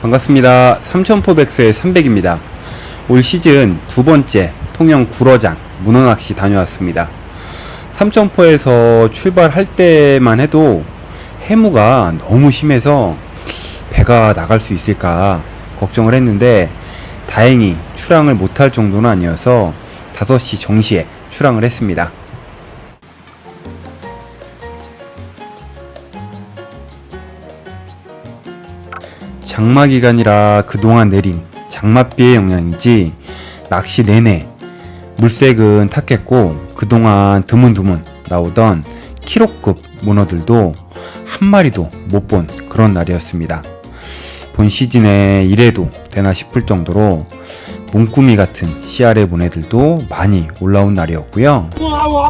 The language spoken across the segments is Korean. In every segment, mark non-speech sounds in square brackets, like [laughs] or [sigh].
반갑습니다. 삼천포백스의 300입니다. 올 시즌 두 번째 통영 구러장 문어낚시 다녀왔습니다. 삼천포에서 출발할 때만 해도 해무가 너무 심해서 배가 나갈 수 있을까 걱정을 했는데 다행히 출항을 못할 정도는 아니어서 5시 정시에 출항을 했습니다. 장마 기간이라 그동안 내린 장맛비의 영향이지 낚시 내내 물색은 탔겠고 그동안 드문드문 나오던 키로급 문어들도 한 마리도 못 본 그런 날이었습니다. 본 시즌에 이래도 되나 싶을 정도로 문구미 같은 씨알의 문해들도 많이 올라온 날이었고요. 아우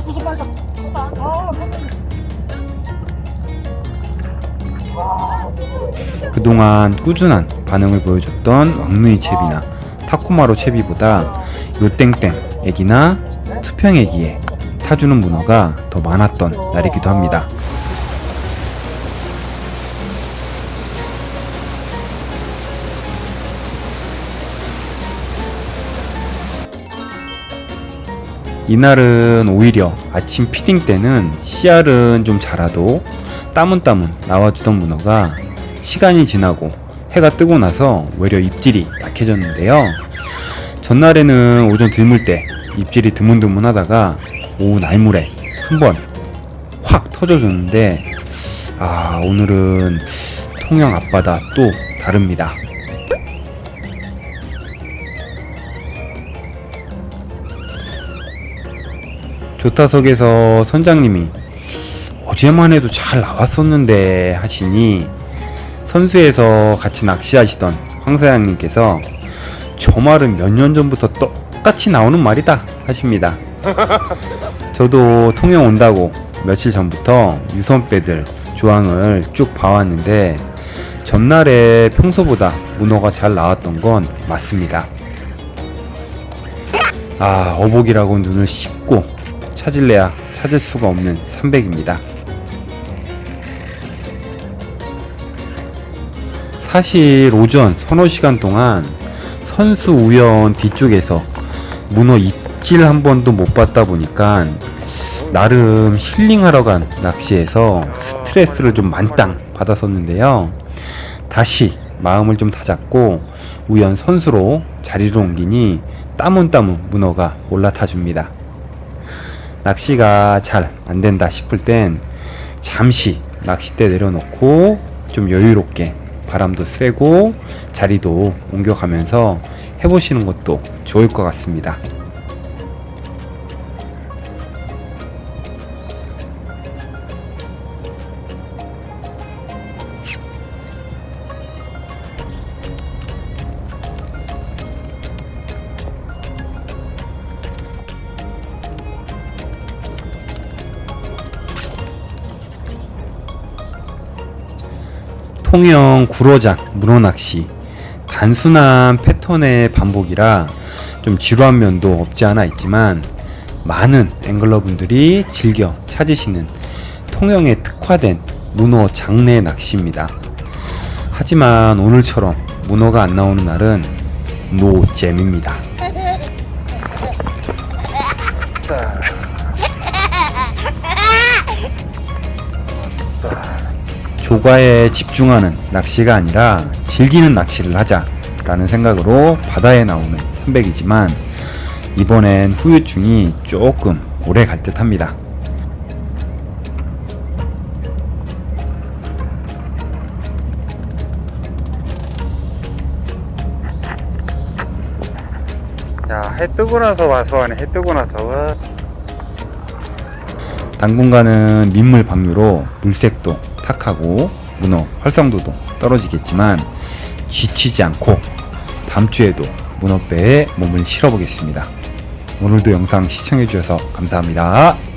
그동안 꾸준한 반응을 보여줬던 왕누이 채비나 타코마로 채비보다 요땡땡 애기나 투평 애기에 타주는 문어가 더 많았던 날이기도 합니다. 이날은 오히려 아침 피딩 때는 씨알은 좀 자라도 따문따문 나와주던 문어가 시간이 지나고 해가 뜨고 나서 오히려 입질이 약해졌는데요. 전날에는 오전 드물 때 입질이 드문드문 하다가 오후 날물에 한 번 확 터져줬는데 아 오늘은 통영 앞바다 또 다릅니다. 조타석에서 선장님이 어제만 해도 잘 나왔었는데 하시니 선수에서 같이 낚시하시던 황 사장님께서 저 말은 몇 년 전부터 똑같이 나오는 말이다 하십니다. [laughs] 저도 통영 온다고 며칠 전부터 유선배들 조항을 쭉 봐왔는데 전날에 평소보다 문어가 잘 나왔던 건 맞습니다. 아 어복이라고 눈을 씻고 찾을래야 찾을 수가 없는 300입니다. 사실 오전 서너 시간 동안 선수 우연 뒤쪽에서 문어 입질 한 번도 못 봤다 보니까 나름 힐링하러 간 낚시에서 스트레스를 좀 만땅 받았었는데요. 다시 마음을 좀 다잡고 우연 선수로 자리를 옮기니 따문따문 문어가 올라타 줍니다. 낚시가 잘 안 된다 싶을 땐 잠시 낚싯대 내려놓고 좀 여유롭게 바람도 쐬고 자리도 옮겨가면서 해보시는 것도 좋을 것 같습니다. 통영 구로장 문어낚시 단순한 패턴의 반복이라 좀 지루한 면도 없지 않아 있지만 많은 앵글러분들이 즐겨 찾으시는 통영에 특화된 문어 장내 낚시입니다. 하지만 오늘처럼 문어가 안 나오는 날은 노잼입니다. [laughs] 조과에 집중하는 낚시가 아니라 즐기는 낚시를 하자라는 생각으로 바다에 나오는 300이지만 이번엔 후유증이 조금 오래 갈 듯 합니다. 야, 해 뜨고 나서 와서 하네. 해 뜨고 나서. 와. 당분간은 민물 방류로 물색도 탁하고 문어 활성도도 떨어지겠지만 지치지 않고 다음 주에도 문어배에 몸을 실어보겠습니다. 오늘도 영상 시청해주셔서 감사합니다.